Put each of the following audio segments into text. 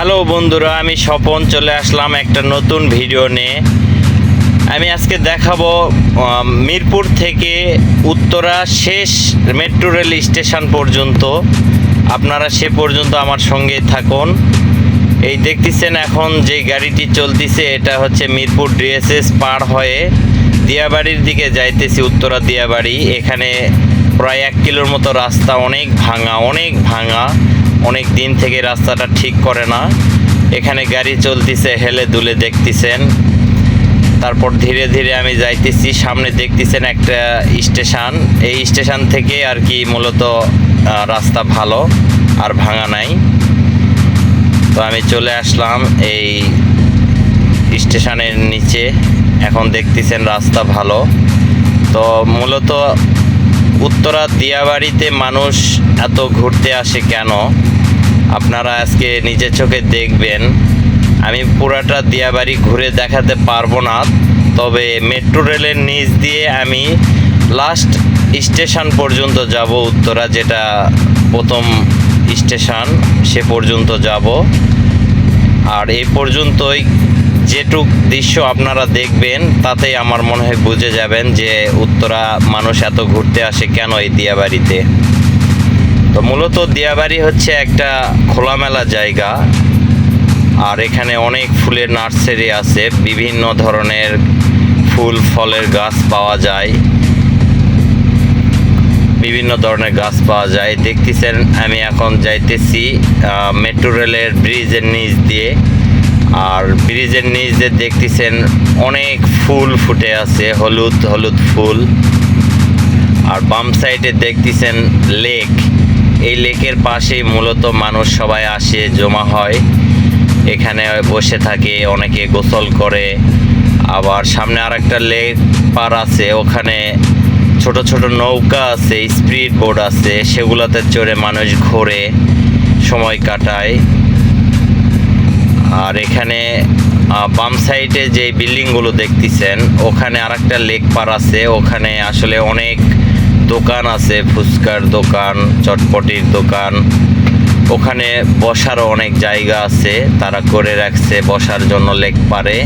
Hello বন্ধুরা, আমি স্বপন চলে আসলাম একটা নতুন ভিডিও নিয়ে। আমি আজকে দেখাবো মিরপুর থেকে উত্তরা শেষ মেট্রো রেল স্টেশন পর্যন্ত। আপনারা সে পর্যন্ত আমার সঙ্গে থাকুন। এই দেখতেছেন এখন যে গাড়িটি চলতেছে, এটা হচ্ছে মিরপুর ডিএসএস পার হয়ে দিয়াবাড়ির দিকে যাইতেছি, উত্তরা দিয়াবাড়ি। এখানে প্রায় এক কিলোর মতো রাস্তা, অনেক ভাঙা অনেক ভাঙা। অনেক দিন থেকে রাস্তাটা ঠিক করে না। এখানে গাড়ি চলতেছে, হেলে দুলে দেখতেছেন। তারপর ধীরে ধীরে আমি যাইতেছি, সামনে দেখতেছেন একটা স্টেশন। এই স্টেশন থেকে আর কি মূলত রাস্তা ভালো, আর ভাঙা নাই। তো আমি চলে আসলাম এই স্টেশনের নিচে। এখন দেখতেছেন রাস্তা ভালো। তো মূলত উত্তরা দিয়াবাড়িতে মানুষ এত ঘুরতে আসে কেন? আপনারা আজকে নিজের চোখে দেখবেন। আমি পুরাটা দিয়াবাড়ি ঘুরে দেখাতে পারব না, তবে মেট্রো রেলের নিচ দিয়ে আমি লাস্ট স্টেশন পর্যন্ত যাব, উত্তরা যেটা প্রথম স্টেশন সে পর্যন্ত যাব। আর এই পর্যন্তই যেটুক দৃশ্য আপনারা দেখবেন, তাতেই আমার মনে হয় বুঝে যাবেন যে উত্তরা মানুষ এত ঘুরতে আসে কেন এই দিয়াবাড়িতে। তো মূলত দিয়াবাড়ি হচ্ছে একটা খোলামেলা জায়গা, আর এখানে অনেক ফুলের নার্সারি আছে, বিভিন্ন ধরনের ফুল, ফলের গাছ পাওয়া যায়। বিভিন্ন ধরনের গাছ পাওয়া যায়। দেখতেছেন, আমি এখন যাইতেছি মেট্রো রেলের ব্রিজের নিচ দিয়ে। আর ব্রিজের নিচ দিয়ে দেখতেছেন অনেক ফুল ফুটে আছে, হলুদ হলুদ ফুল। আর বাম সাইডে দেখতেছেন লেক। এই লেকের পাশেই মূলত মানুষ সবাই আসে, জমা হয়। এখানে বসে থাকে, অনেকে গোসল করে। আবার সামনে আর একটা লেক পার আছে, ওখানে ছোট ছোট নৌকা আছে, স্পিড বোর্ড আছে, সেগুলোতে চড়ে মানুষ ঘোরে, সময় কাটায়। আর এখানে বাম সাইডে যে বিল্ডিংগুলো দেখতেছেন, ওখানে আরেকটা লেক পার আছে। ওখানে আসলে অনেক দোকান আছে, ফুচকার দোকান, চটপটির দোকান। ওখানে বসারও অনেক জায়গা আছে, তারা করে রাখছে বসার জন্য লেক পারে।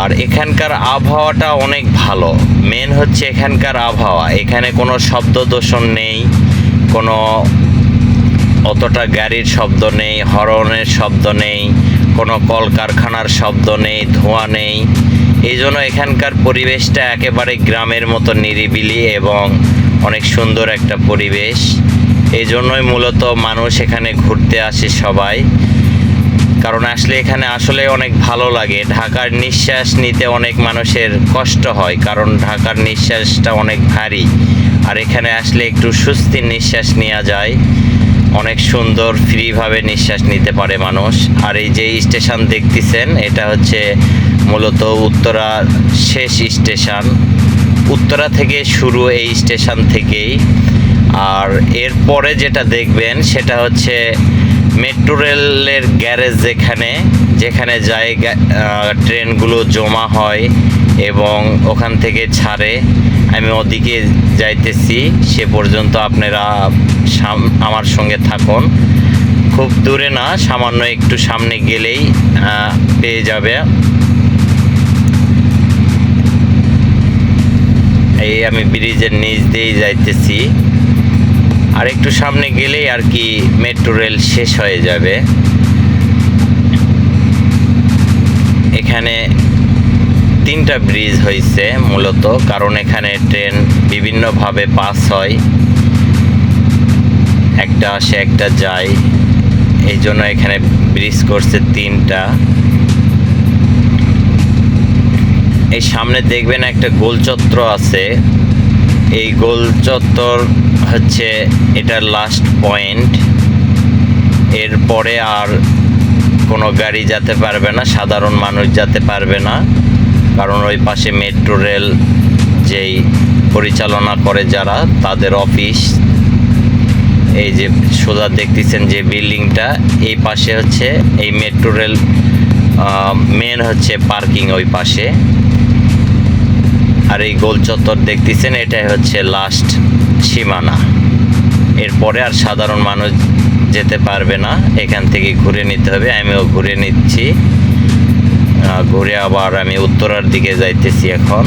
আর এখানকার আবহাওয়াটা অনেক ভালো। মেন হচ্ছে এখানকার আবহাওয়া। এখানে কোনো শব্দ দূষণ নেই, কোনো অতটা গাড়ির শব্দ নেই, হরনের শব্দ নেই, কোনো কলকারখানার শব্দ নেই, ধোঁয়া নেই। এই জন্য এখানকার পরিবেশটা একেবারে গ্রামের মতো নিরিবিলি এবং অনেক সুন্দর একটা পরিবেশ। এই জন্যই মূলত মানুষ এখানে ঘুরতে আসে সবাই। কারণ আসলে এখানে আসলে অনেক ভালো লাগে। ঢাকার নিঃশ্বাস নিতে অনেক মানুষের কষ্ট হয়, কারণ ঢাকার নিঃশ্বাসটা অনেক ভারী। আর এখানে আসলে একটু সুস্থির নিঃশ্বাস নেওয়া যায়। অনেক সুন্দর ফ্রিভাবে নিঃশ্বাস নিতে পারে মানুষ। আর এই যে স্টেশন দেখতেছেন, এটা হচ্ছে মূলত উত্তরা শেষ স্টেশন। উত্তরা থেকে শুরু এই স্টেশন থেকেই। আর এরপরে যেটা দেখবেন, সেটা হচ্ছে মেট্রো রেলের গ্যারেজ যেখানে যেখানে যায় ট্রেনগুলো জমা হয়। এবং ওখান থেকে ছাড়ে। আমি ওদিকে যাইতেছি, সে পর্যন্ত আপনারা আমার সঙ্গে থাকুন। খুব দূরে না, সামান্য একটু সামনে গেলেই পেয়ে যাবে। এই আমি ব্রিজের নিচ দিয়েই যাইতেছি। আর একটু সামনে গেলেই আর কি মেট্রো রেল শেষ হয়ে যাবে। এখানে তিনটা ব্রিজ হয়েছে মূলত, কারণ এখানে ট্রেন বিভিন্নভাবে পাস হয়। একটা আসে, একটা যায়। এই জন্য এখানে ব্রিজ করছে তিনটা। এই সামনে দেখবেন একটা গোল চত্র আছে। এই গোল চত্বর হচ্ছে এটার লাস্ট পয়েন্ট এরপরে আর কোনো গাড়ি যেতে পারবে না, সাধারণ মানুষ যেতে পারবে না। কারণ ওই পাশে মেট্রো রেল যেই পরিচালনা করে যারা, তাদের অফিস এই যে সোজা দেখতেছেন যে বিল্ডিংটা, এই পাশে হচ্ছে, এই মেট্রো রেল মেন হচ্ছে পার্কিং ওই পাশে। আর এই গোল চত্বর দেখতেছেন, এটাই হচ্ছে লাস্ট সীমানা। এরপরে আর সাধারণ মানুষ যেতে পারবে না, এখান থেকে ঘুরে নিতে হবে, আমিও ঘুরে নিচ্ছি। ঘুরে আবার আমি উত্তরার দিকে যাইতেছি এখন।